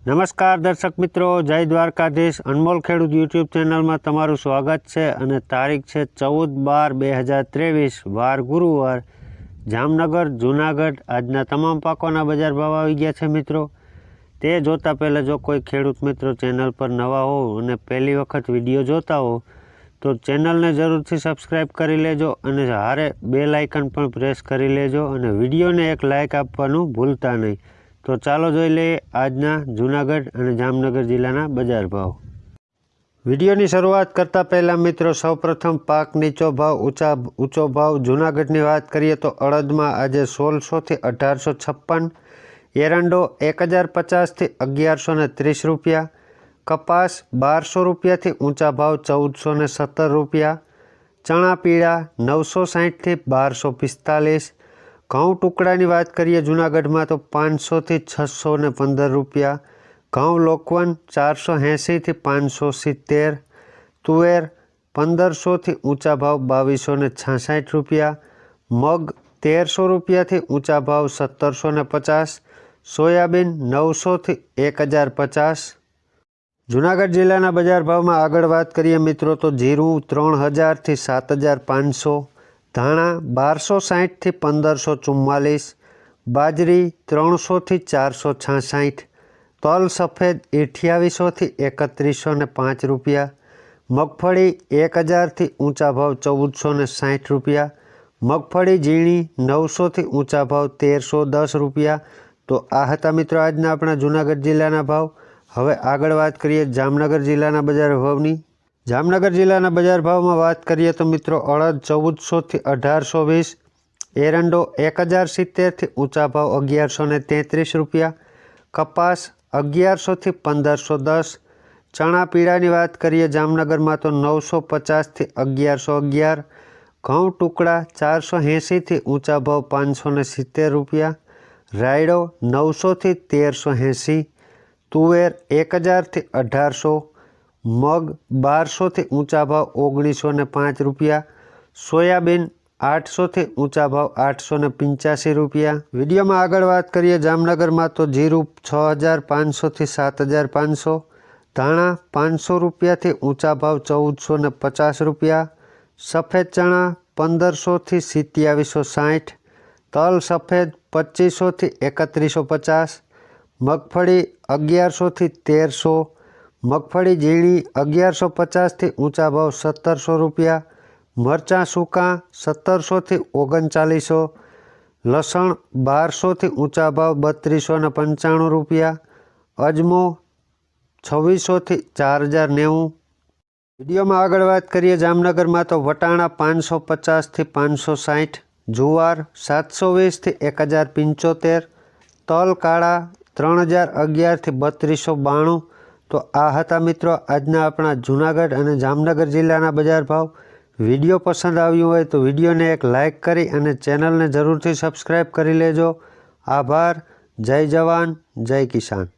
નમસ્કાર દર્શક મિત્રો, જય દ્વારકાધીશ. અનમોલ ખેડૂત યુટ્યુબ ચેનલમાં તમારું સ્વાગત છે અને તારીખ છે ચૌદ બાર બે હજાર ત્રેવીસ, વાર ગુરુવાર. જામનગર, જુનાગઢ આજના તમામ પાકોના બજાર ભાવ આવી ગયા છે મિત્રો. તે જોતાં પહેલાં જો કોઈ ખેડૂત મિત્રો ચેનલ પર નવા હો અને પહેલી વખત વીડિયો જોતા હો, તો ચેનલને જરૂરથી સબસ્ક્રાઈબ કરી લેજો અને હારે બે લાઇકન પણ પ્રેસ કરી લેજો અને વિડીયોને એક લાઇક આપવાનું ભૂલતા નહીં. તો ચાલો જોઈ લઈએ આજના જૂનાગઢ અને જામનગર જિલ્લાના બજાર ભાવ. વિડીયોની શરૂઆત કરતાં પહેલાં મિત્રો, સૌપ્રથમ પાક નીચો ભાવ, ઊંચા ઊંચો ભાવ. જૂનાગઢની વાત કરીએ તો અડદમાં આજે સોળસોથી અઢારસો છપ્પન, એરંડો એક હજાર પચાસથી અગિયારસો ને ત્રીસ રૂપિયા, કપાસ બારસો રૂપિયાથી ઊંચા ભાવ ચૌદસો ને સત્તર રૂપિયા, ચણા પીળા નવસો સાહીઠથી બારસો પિસ્તાલીસ ઘઉં ટુકડાની વાત કરીએ જુનાગઢમાં તો પાંચસોથી છસો ને પંદર રૂપિયા. ઘઉં લોકવન ચારસો એંસીથી પાંચસો સિત્તેર તુવેર પંદરસોથી ઊંચા ભાવ બાવીસો ને છાસઠ રૂપિયા. મગ તેરસો રૂપિયાથી ઊંચા ભાવ સત્તરસો ને પચાસ. સોયાબીન નવસોથી એક હજાર પચાસ. જુનાગઢ જિલ્લાના બજાર ભાવમાં આગળ વાત કરીએ મિત્રો તો જીરું ત્રણ હજારથી સાત હજાર પાંચસો. ધાણા બારસો સાહીઠથી પંદરસો ચુમ્માલીસ, બાજરી ત્રણસોથી ચારસો છાસાઠ, તલ સફેદ અઠ્યાવીસોથી એકત્રીસો ને પાંચ રૂપિયા, મગફળી એક હજારથી ઊંચા ભાવ ચૌદસો ને સાઠ રૂપિયા, મગફળી ઝીણી નવસોથી ઊંચા ભાવ તેરસો દસ રૂપિયા. તો આ હતા મિત્રો આજના આપણા જૂનાગઢ જિલ્લાના ભાવ. હવે આગળ વાત કરીએ જામનગર જિલ્લાના બજાર ભાવની. જામનગર જિલ્લાના બજાર ભાવમાં વાત કરીએ તો મિત્રો અડદ ચૌદસોથી અઢારસો વીસ, એરંડો એક હજાર સિત્તેરથી ઊંચા ભાવ અગિયારસો ને તેત્રીસ રૂપિયા, કપાસ અગિયારસોથી પંદરસો દસ, ચણા પીળાની વાત કરીએ જામનગરમાં તો નવસો પચાસથી અગિયારસો અગિયાર, ઘઉં ટુકડા ચારસો એંશીથી ઊંચા ભાવ પાંચસો ને સિત્તેર રૂપિયા, રાયડો નવસોથી તેરસો એંશી, તુવેર એક હજારથી અઢારસો મગ બારસોથી ઊંચા ભાવ ઓગણીસો ને પાંચ રૂપિયા, સોયાબીન આઠસોથી ઊંચા ભાવ આઠસો ને પંચ્યાસી રૂપિયા. વિડીયોમાં આગળ વાત કરીએ જામનગરમાં તો જીરું છ હજાર પાંચસોથી સાત હજાર પાંચસો, ધાણા પાંચસો રૂપિયાથી ઊંચા ભાવ ચૌદસો ને પચાસ રૂપિયા, સફેદ ચણા પંદરસોથી સિત્યાવીસો સાઠ, તલ સફેદ પચીસોથી એકત્રીસો પચાસ, મગફળી અગિયારસોથી તેરસો મગફળી ઝીણી અગિયારસો પચાસથી ઊંચા ભાવ સત્તરસો રૂપિયા, મરચાં સૂકા સત્તરસોથી ઓગણચાલીસો, લસણ બારસોથી ઊંચા ભાવ બત્રીસો ને પંચાણું રૂપિયા, અજમો છવ્વીસોથી ચાર હજાર નેવું. વિડીયોમાં આગળ વાત કરીએ જામનગરમાં તો વટાણા પાંચસો પચાસથી પાંચસો સાઠ, જુવાર સાતસો વીસથી એક હજાર પંચોતેર, તલ કાળા ત્રણ હજાર અગિયારથી બત્રીસો બાણું તો આ હતા મિત્રો આજના આપણા જૂનાગઢ અને જામનગર જિલ્લાના બજાર ભાવ. વીડિયો પસંદ આવ્યું હોય તો વિડીયોને એક લાઇક કરી અને ચેનલને જરૂરથી સબસ્ક્રાઈબ કરી લેજો. આભાર, જય જવાન, જય કિસાન.